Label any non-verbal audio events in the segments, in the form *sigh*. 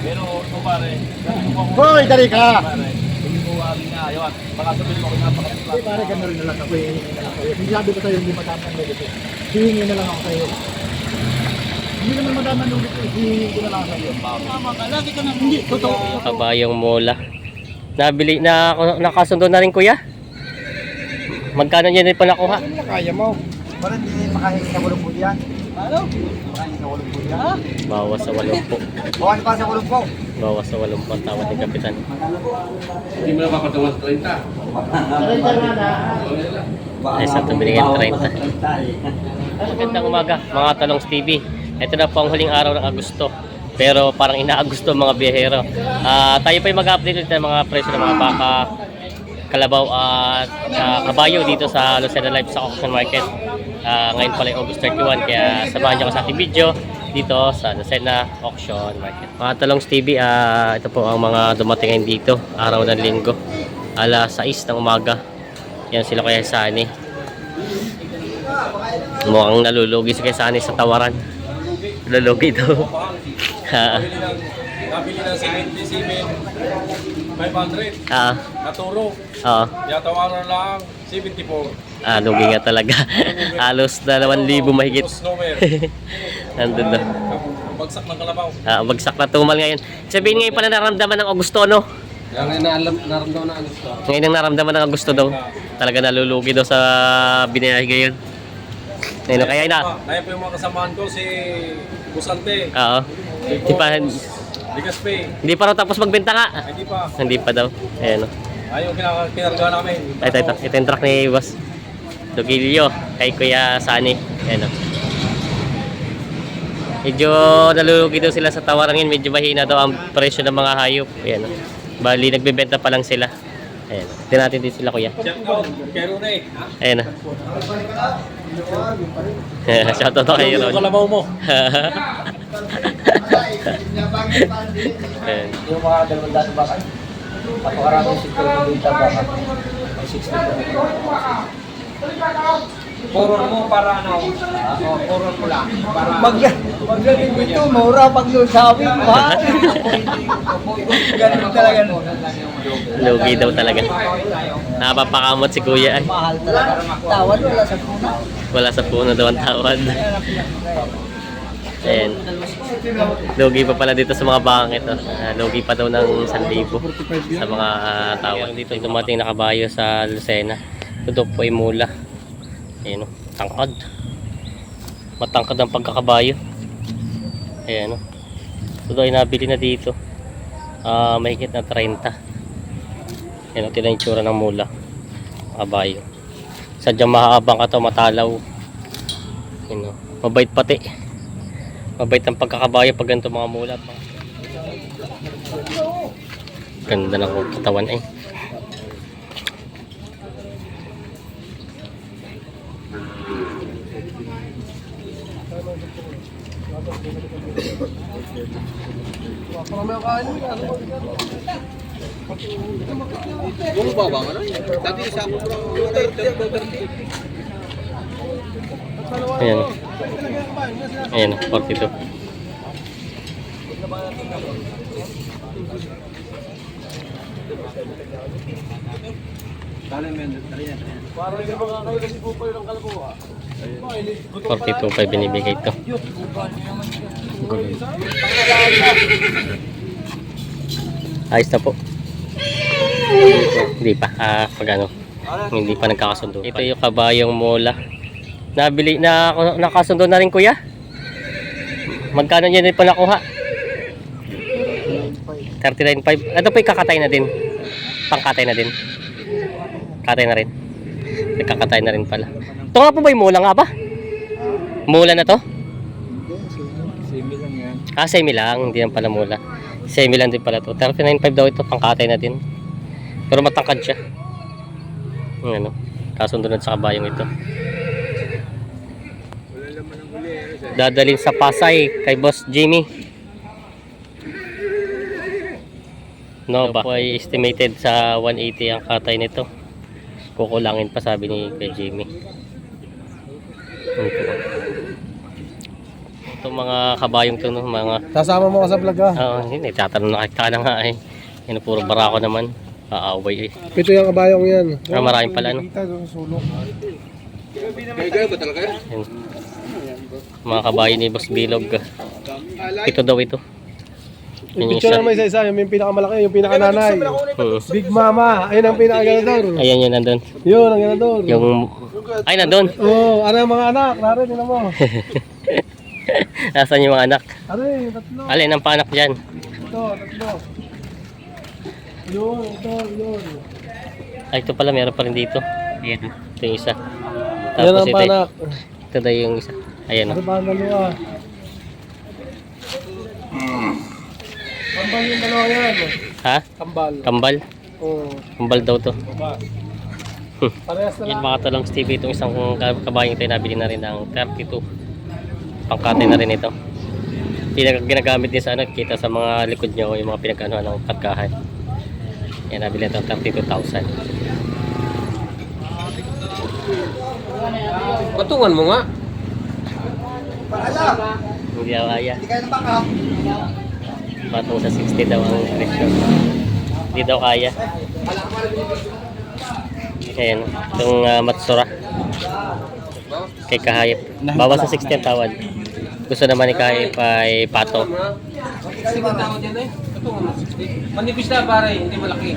Pero ito pare, ko kung Hoy, dali ka! pare, hindi ko amin na ayun. Baka sabihin ako napakasipag. Hindi pare, gano'n rin na lang ako. Na kayo. Hindi sabi ko sa'yo, hindi mataman ulit eh. Hihingi na lang ako sa'yo. Hindi naman mataman ulit eh. Hihingi ko na lang sa'yo. Tama ka, lagi ka nang Hindi, totoo. Kabayong mola. Nabili na nakasundo na rin kuya. Magkano niya din pa nakuha? Ano na kaya mo? Parang hindi makahingi na walong po yan. Ano? Na walong po. Bawas sa walumpo. Buwan pa sa walong po. Bawas sa walumpo ang tawad ni Kapitan. Hindi mo na mapatawas 30. Ay, sa tumili ng 30. Magandang umaga, mga Talongs TV. Ito na po ang huling araw ng Agosto. Pero parang inaagusto mga biyahero. Ah, tayo pa yung mag-update ulit ng mga presyo ng mga baka, kalabaw at ah, kabayo dito sa Lucena Live sa Auction Market. Ah, ngayon pala yung August 31 kaya samahan niyo ko sa ating video dito sa Lucena Auction Market. Mga Talongs TV, ah, ito po ang mga dumating ngayon dito, araw ng linggo. Alas 6 ng umaga. Yan sila kaya Sani. Mukhang nalulugi si Sani sa tawaran. Nalulugi daw. Ha. *laughs* Nabili ng 77, 500. Ah, Naturo. oo. Yatawaran lang 74. Ah, lugi nga talaga. *laughs* Halos 2,000 mahigit. *laughs* Nandun na. Bagsak ng kalabaw. Ah, bagsak na tumal ngayon. Sabihin ngayon pala naramdaman ng Augusto, no? Yan ang naramdaman na gusto. Ngayon ang naramdaman ng Augusto daw. Talaga nalulugi daw sa binayahe ngayon. Ayun, kaya na. Kaya po yung mga kasamahan ko, si Busante, Oo. Hindi pa, hindi pa raw tapos magbenta nga. hindi pa. Hindi pa daw. Ayaw kinaka- kinarga namin. Ito, ito. Ito yung truck ni Boss. Lugilio. Kay Kuya Sani. Ayan, no? Medyo nalulugi daw sila sa tawaran ngayon. Medyo mahina daw ang presyo ng mga hayop. Ayan, no? Bali, nagbebenta pa lang sila. Ayan. Tingnan natin din sila, Kuya. Shout out. Ayan, no? *laughs* Shoutout to kay Ron. *laughs* kalabaw mo. Yung mga dalawang dato baka. Napakarami si Kuya dito baka. Ang 60 po. Puro mo para ano? Oo, puro mo lang. Para Pag, pag galing dito, mura pag sabi, mahal. Ganun talaga. Lugi daw talaga. Napapakamot si Kuya ay. Mahal talaga. Tawad wala sa puna. Wala sa puno daw ang tawad. Ayan. Lugi pa pala dito sa mga bangang ito. Ah, lugi pa daw ng 1,000 sa mga uh, tawad. Dito dumating na kabayo sa Lucena. Ito po ay mula. Ayan o, tangkad. Matangkad ang pagkakabayo. Ayan o. Ito ay nabili na dito. Ah, mahigit na 30. Ayan o, tinan yung tsura ng mula. Kabayo. Sadyang mahaabang ka to, matalaw. Ayan o, mabait pati. Mabait ang pagkakabayo pag ganito mga mula. Ganda ng katawan eh. Puro ba bang ano? Dati isa ko Ayan. Ayan, 42. Para hindi mga kayo kasi po pa yung kalabaw. 42 pa binibigay ito. Ayos na po. Hindi pa. Ah, pag ano. Hindi pa nagkakasundo. Ito yung kabayong mola. Nabili na nakasundo na rin kuya. Magkano niya din pa nakuha? 39.5. Ito po kakatay na din. Pangkatay na din. Katay na rin. Nagkakatay na rin pala. Ito nga po ba yung mula nga ba? Mula na to? Simi lang yan. Ah, semi lang. Hindi yan pala mula. Semi lang din pala to. 39.5 daw ito. Pangkatay na din. Pero matangkad siya. Yung ano. Kasunod sa kabayong ito. Dadalhin sa Pasay kay Boss Jimmy. No, ba? ay estimated sa 180 ang katay nito. Kukulangin pa sabi ni kay Jimmy. Ito. Ito mga kabayong to, no? Mga, Sasama mo ka sa vlog ha. oo, hindi, tatanong na kita na nga eh. Yan, puro barako naman. Aaway eh. Pito yung kabayong yan. Ah, maraming pala, no? Kita doon sa sulok. Gaya ba talaga yan? Yan. Mga kabayo ni Boss Bilog. Ito daw ito. Yung Picture isa. naman isa-isa. Yung pinakamalaki, yung pinakananay. Hmm. Big Mama. Ayun ang pinakaganador. Ayan yun, nandun. Yun ang ganador. Yung... Ay, nandun. Oo, ano ang mga anak? Nari, tinan mo. *laughs* *laughs* Nasaan yung mga anak? Ari, tatlo. Alin ang panak dyan? Ito, tatlo. Yun, ito, yun. Ay, ito pala, meron pa rin dito. Ayan. Ito yung isa. Yan Tapos ang ito, panak. ito daw yung isa. Ayan. Ano ba ang dalawa? Kambal yung dalawa yan. Ha? Kambal. Kambal? Oo. Kambal daw to. Baba. Parehas na Yan lang. mga talong Stevie, itong isang kabayang tayo nabili na rin ng 32. Pangkate na rin ito. Pinag ginagamit din sa ano, kita sa mga likod nyo, yung mga pinagkano ng katkahan. Yan, nabili ito ng 32,000. Patungan mo nga. Hindi ako kaya. Patong sa 60 daw ang presyo. Hindi daw kaya. Ayan, itong uh, Matsura. Kay Kahayip. Bawas sa 60 ang tawad. Gusto naman ni Kahayip ay pato. Yan mo. Manipis na pare, hindi malaki.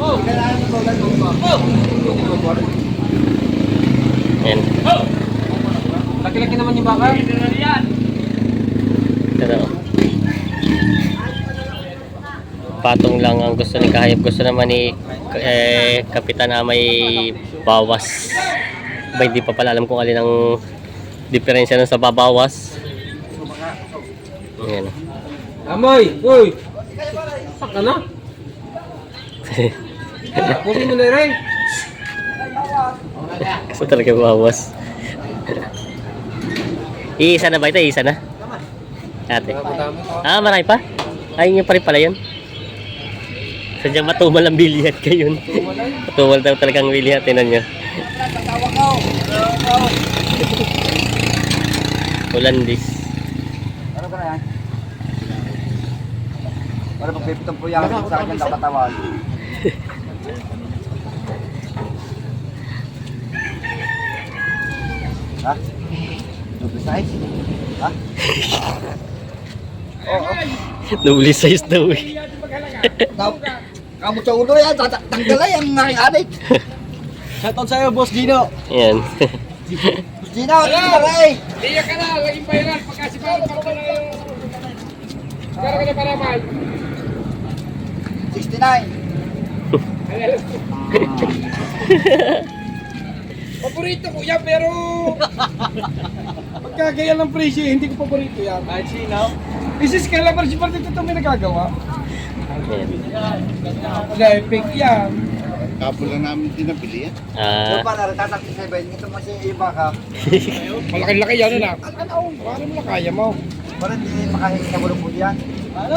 Oh! Oh! Hindi naman pare. Ayan. Laki-laki naman yung baka. Patong lang ang gusto ni Kahayip. Gusto naman ni eh, Kapitan na may bawas. Ba, hindi pa pala alam kung alin ang diferensya nun sa babawas. Ayan. Amoy! Uy! Saka na? *laughs* Kunin mo na rin. Gusto talaga bawas. Iisa na ba ito? Iisa na? Ate. Ah, marami pa? Ayun yung pa rin pala yun. Sadyang matumal ang bilihan kayo. matumal daw talagang bilihan. Tinan nyo. Ulandis. Ano ba na yan? Para pagpipitong po yan sa kanyang kapatawan. ha? Double size? Ha? Oo. Nubli size daw eh. Kam- Kamot sa ulo yan, tata- tanggalay ang aking adik. Shoutout sa'yo, Boss Gino. Ayan. Gina, ano ba rin? Iyak ka na, laging bayaran. Pagkasipahan ka pa na yung... Kara ka na para mahal. 69. Paborito ko yan, pero... Pagkagaya ng presyo, hindi ko paborito yan. Kahit sino. Isis ka lang, pero si Partito ito may nagagawa. Ayan. Dahil fake yan. Kapula namin dinabili yan. Ah, Ano ba na rin, tatakti sa iba, ito mo siya iba ka. *laughs* Malaki-laki yan na. Ano? Paano mo na kaya mo? Parang hindi makahingi sa walong po yan. Ano?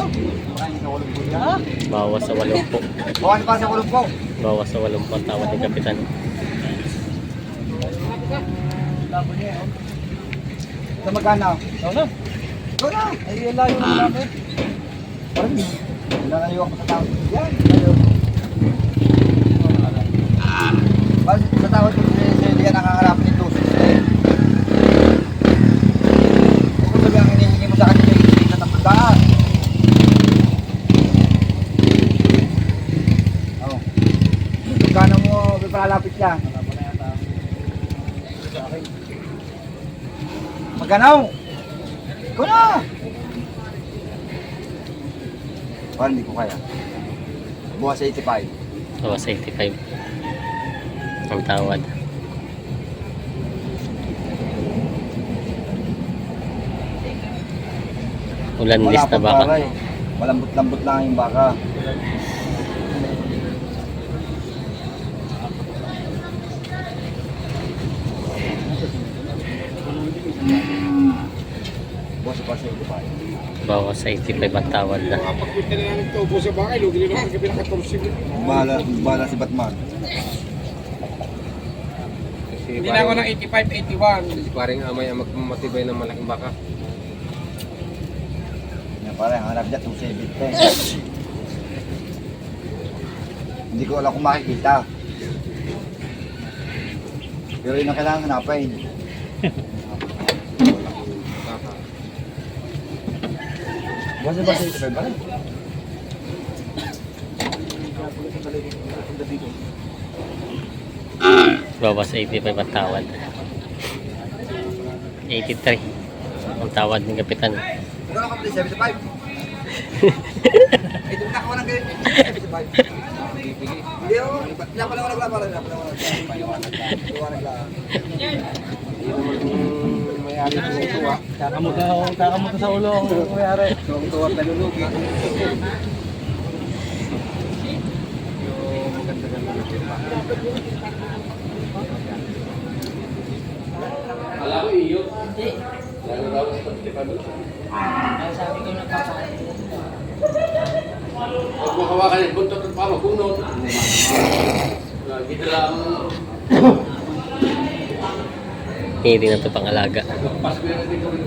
Makahingi sa walong po yan. bawas sa walumpo. Bawas pa sa walong po. Bawas sa walumpo ang tawad ni Kapitan. Sa magkano? Ikaw na. Ikaw na. Ay, lang yung namin. Parang nalayo ako sa tao. Yan, nalayo. Basta sa tawad ko sa sa hindi ka nakakarap nito. Ito ba ang hinihingi mo sa kanya yung hindi sa tapandaan? Oo. Magkano mo yan? Magkano? Ikaw na! Parang hindi ko kaya. Bukas sa 85. Bawas sa 85. Ang tawad. Ulandis na pang baka. para eh. Malambot-lambot lang yung baka. Bukas pa sa 85. Bawas sa 85 ang tawad na. Pagpunta na namin ito, upo sa bakay, lugi na naman, gabi nakatorsi. Bahala, bahala si Batman. Hindi na ako ng 85, 81. Si paring amay ang magmatibay ng malaking baka. Parang hanap dyan, 270. Hindi ko alam kung makikita. Pero yun ang kailangan hanapin. Basta ba sa ba? Bawas 85 ang tawad. 83 ang tawad *laughs* ng kapitan. Na kapatid, 75. Ito na ako ng ganyan. 75. Hindi ako. Pinapalang ko naglaba. Pinapalang ko naglaba. Kakamuta, kakamuta sa ulo ang mayari. Tuwag na lulugi. Alam ko iyo. Lalo raw sa pagtipan. Huwag mo hawakan yung buntot at pama, kunot. Lagi na lang. Hindi na ito pangalaga. Pas ko yung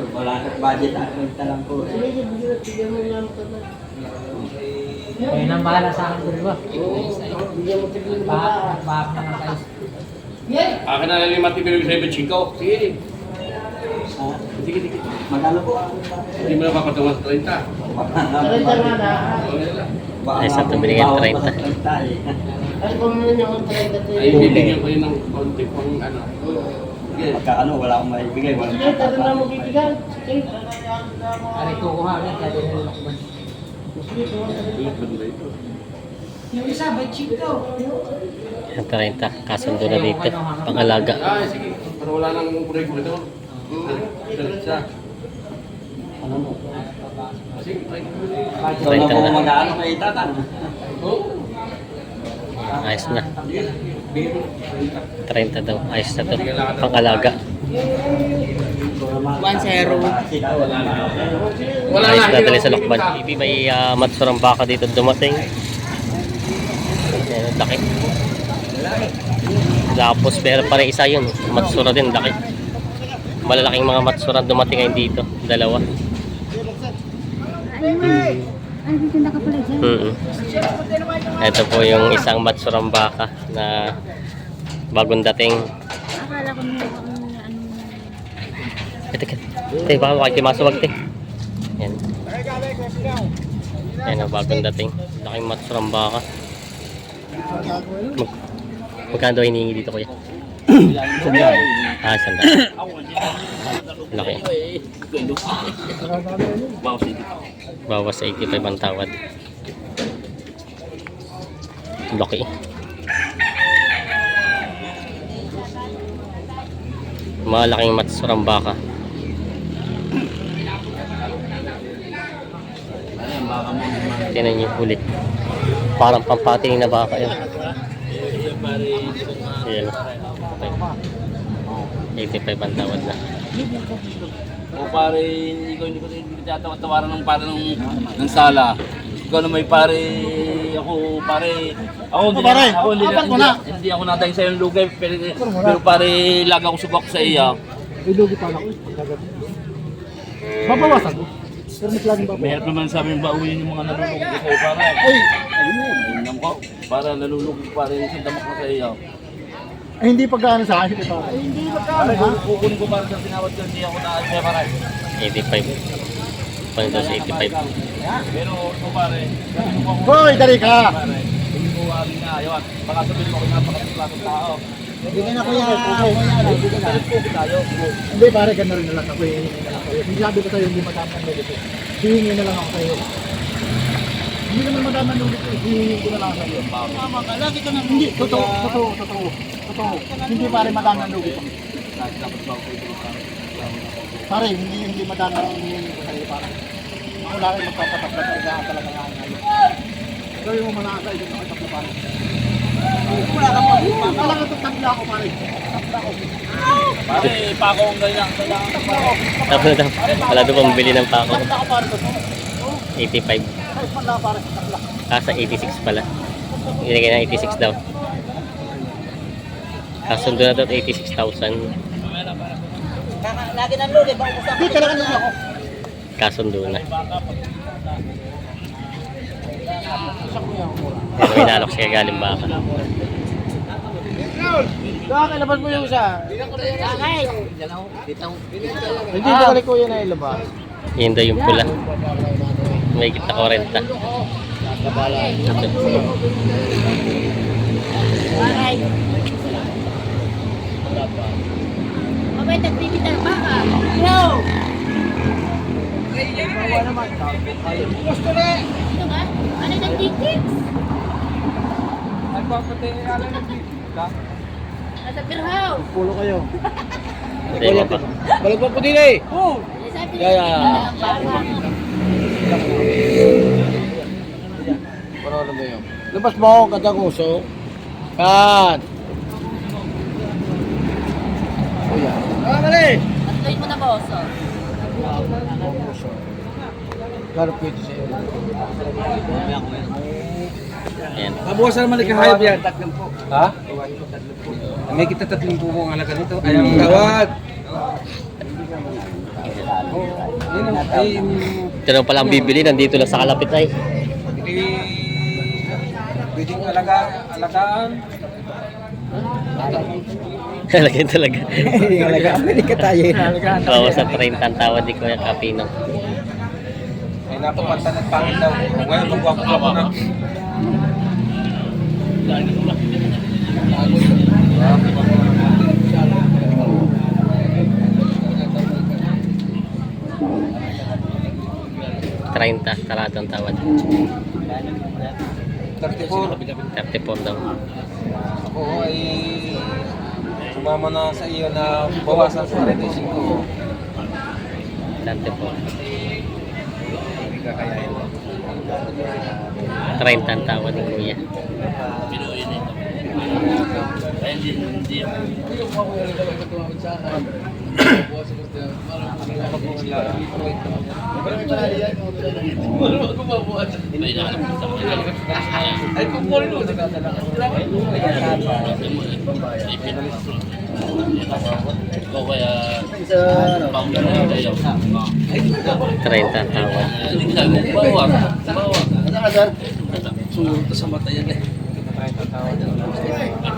bibigay. Wala ka budget ako. Ito lang po. Ayun ang bahala sa akin, di ba? Baak, baak na nga tayo. Akin na lang yung matibig sa ibang chiko. Sige. Sige, sige. Magkano po? Hindi mo na papatungan sa 30. Ay, sa ito binigay ng 30. Ay, bibigyan ko yun ng konti pang ano. Sige. Pagka ano, wala akong maibigay. Wala Ari, kukuha ulit, kaya din nila ko ba? Ang 30. Kasundo na dito. Pangalaga. Ay, sige. Para wala nang ko ito. Diretsa. Ano mo? Sige, ay. Ikaw na po mag-ano kay Tatan. Oh. Ayos na. Bigyan mo. 30 daw. Ayos na to. Pangalaga. Wala Ayos na. na dali sa lokban. Bibi may uh, matsurang baka dito dumating. Ayan, laki. Tapos meron pa rin isa yun. Matsura din, laki. Malalaking mga matsura dumating ngayon dito. Dalawa. Ay, titinda ka pala dyan. Mm Ito po yung isang matsurang baka na bagong dating. Akala ko may ano. Ito, ito. Ito, baka makikimaswag, te. Yan. Yan ang bagong dating. Laking matsurang baka. Mag Magkano daw hinihingi dito, kuya? *coughs* Ah, sanda. Laki. Bawas 85 ang tawad. Laki. Malaking matsurang baka. Tinan niyo ulit. Parang pampating na baka yun. Ayan. Okay. 85 ang tawad na. O pare, hindi ko hindi ko hindi ko tinatawa-tawaran ng pare ng, ng sala. Ikaw na may pare, ako pare, ako hindi, pare, ako hindi, hindi, na. hindi ako nadaing sa yung lugay, pero, pero pare, lag ako subak sa iya. Ilugi pa lang. Pagkagabi. Babawasan ko. Pero mas laging babawasan. Mayroon naman sa amin bauyin yung mga nalulog ko sa'yo, pare. Ay! Ayun mo, ayun naman ko. Para nalulog ko pare, isang damak ko sa iyo. Ay, hindi pagkaano sa akin. ito. Ay, hindi Pare, pagkaano ha? kukunin ko para sa tinawad ko, hindi ako na siya pare. 85. Pang daw sa 85. Pero, ito pare, ko ako, Hoy, dali ka! pare, hindi ko amin na, ayun, baka sabihin mo ako napakasuklatong tao. Hindi ka na kuya. Ko tayo. Hindi pare, gano'n rin na lang ako. Na ako. Hindi sabi ko sa'yo, hindi madami ang lulit. eh. Hihingi na lang ako sa'yo. Hindi naman madami ang lulit. eh. Hihingi ko na lang sa'yo. Tama ka, lagi ka na Hindi, totoo, totoo, totoo. Totoo. Hindi pare madami ang lulit. Pare, hindi hindi madami ang hihingi ko sa'yo pare. wala kayo magpapatakla talaga talaga nga ngayon. Gawin mo manakay dito sa tatlo pare. Wala ka pa. Talaga ito tatlo ako pare. Tatlo ako. Pare, pako ang ganyan. Tatlo ako. Tapos na Wala doon pambili ng pako. Tatlo ako pare. 85. Kahit man lang pare. Tatlo. Ah, sa 86 pala. Nilagay na 86 daw. Kasundo na daw 86,000. Lagi nang luli. Di talaga nila ako. Kasundo na. Pero inalok siya galing baka. Kaya ilabas mo yung isa. Bakit? Hindi na kali kuya na ilabas. Yun daw yung pula. May kita 40. Bakit? Mabait at bibitar ba ka? Yo! Ito nga? Ano ng tickets? Nasa Pirhaw. Pulo kayo. Pa. Balik mo po din eh. Sabi Yeah, yeah. baka. Ano ano ba yun? Labas mo, kadang uso. Kan. Kuya. Ah, dali! Tatloy mo na boss. oh. Gano'n pwede sa'yo? Ayan. Mabuwasan naman nagkahayop yan. Ha? May kita tatlong buko ang alaga nito. Ay, ang Ito na pala ang bibili. Nandito lang sa kalapit ay. hindi pwedeng alaga, alagaan. Lagyan talaga. Alaga, pwede *laughs* ka tayo. Bawas sa 30 ang tawad ni Kuya Kapino. Ay, napapanta ng pangit daw. Ngayon, magwapo-wapo na. Treinta, talado ang tawad. 34. 34 daw. Ako ay sumama na sa iyo na bawasan sa 35. 34. Hindi ka kayain. 30 ang tawad ni Kuya. Pinuwi na ito. Kaya hindi, hindi. May nakalap sa kanila. Ay, kukunin mo. Ikaw kaya pang na kayo. 30 ang tawad. Hindi ka mo bawa. Bawa. Sumunod sa mata yan eh. Ito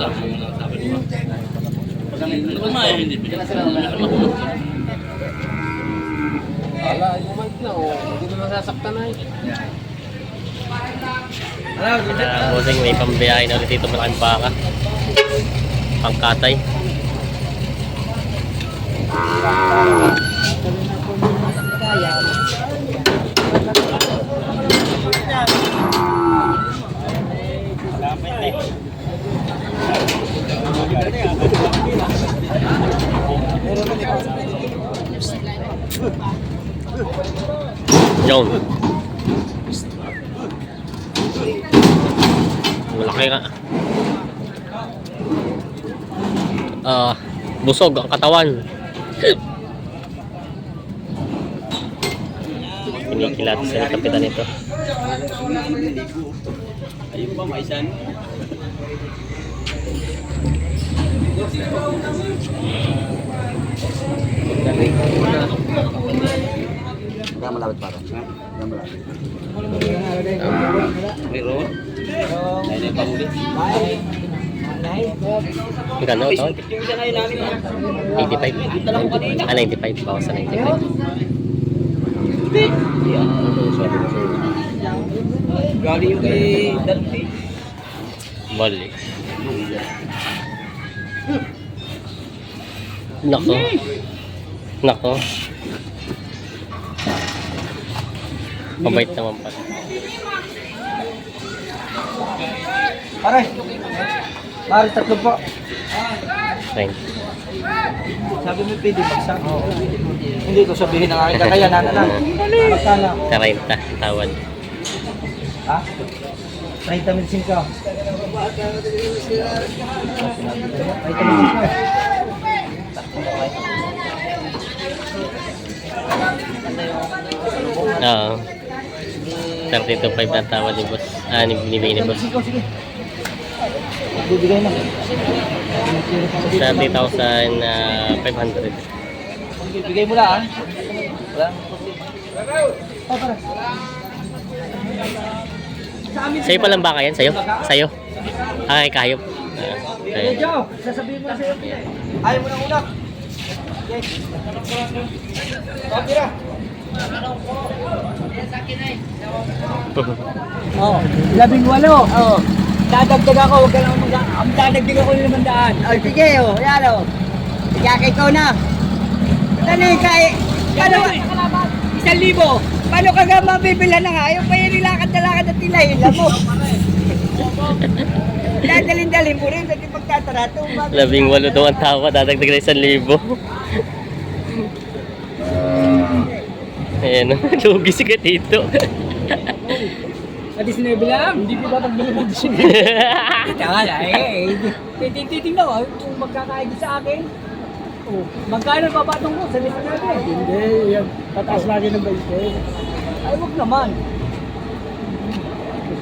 ang sabi ko. Ba may hindi Ala, ay bumalik na. Oh. Hindi naman sasaktan na eh. Uh, Bosing, may pambiyahe na ulit dito malaking baka. Pangkatay. John. Malaki nga. Ah, busog ang katawan. Kinikilat sa kapitan ito. Kaya malapit para. Kaya malapit. Magkano ito? 85? Ah, 95. Bawas sa 95. Galing yung kay Dante. Bali. Nako. Nako. Mabait naman pala. Pare. Pare, tatlo po. Fine. Sabi mo pwede bagsak. Hindi ko sabihin ng aking kakayanan na. Magkano? 30 tawad. Ha? 30 mil 5. 30 mil 5. Oo. 32.5 na tawad ni boss. Ah, ni binibigay ni boss. Bibigay na. 30,500. Bibigay mo lang. Wala. Oh, para. Sa'yo pa lang baka yan? Sa'yo? Sa'yo? Ah, kay Kayop. Ah, ayun. Joe, sasabihin mo na sa'yo. Ayaw mo na una. Okay. Oh, tira. Oh, labing walo. Oh. Dadagdag ako, huwag ka lang mag Ang dadagdag ako ng limandaan. Oh, sige, oh. Yan, oh. Kaya ikaw na. Dali, kaya... Kano, isang libo. Paano ka nga mabibilan ng hayop? Kaya nilakad na lakad at tilahila mo. *laughs* Dadalin-dalin mo rin sa di pagtatarato. Labing walo daw ang tawa, dadagdag na isang libo. Ayan, *laughs* lugi si Katito. Sa 19 lang. Hindi ko tatanggapin ng 19. Tama na eh. Titing-titing na kung magkakaigit sa akin. Oh, magkano babatong ko sa 19? Hindi, yan. Tataas lagi ng 20. Ay, wag naman.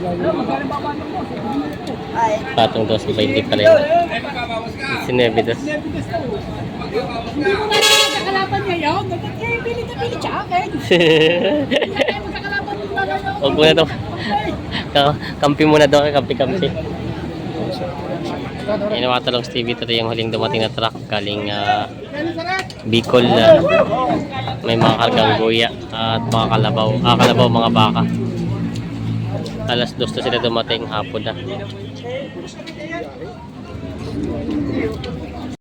Ano, magkano babatong ko? Ay, Patong daw sa 20 pala yun. Sinebi daw. Hindi mo nga magkakalaban ngayon. Eh, pili ka pili sa akin. *laughs* Magkakalaban mo na ngayon. Huwag mo na. Ka- Kampi muna daw, kampi-kampi. Ayun, mga talong Stevie, ito yung huling dumating na truck galing ah, Bicol. ah. may mga kargang guya at mga kalabaw, ah, kalabaw mga baka. Alas dos to sila dumating hapon na.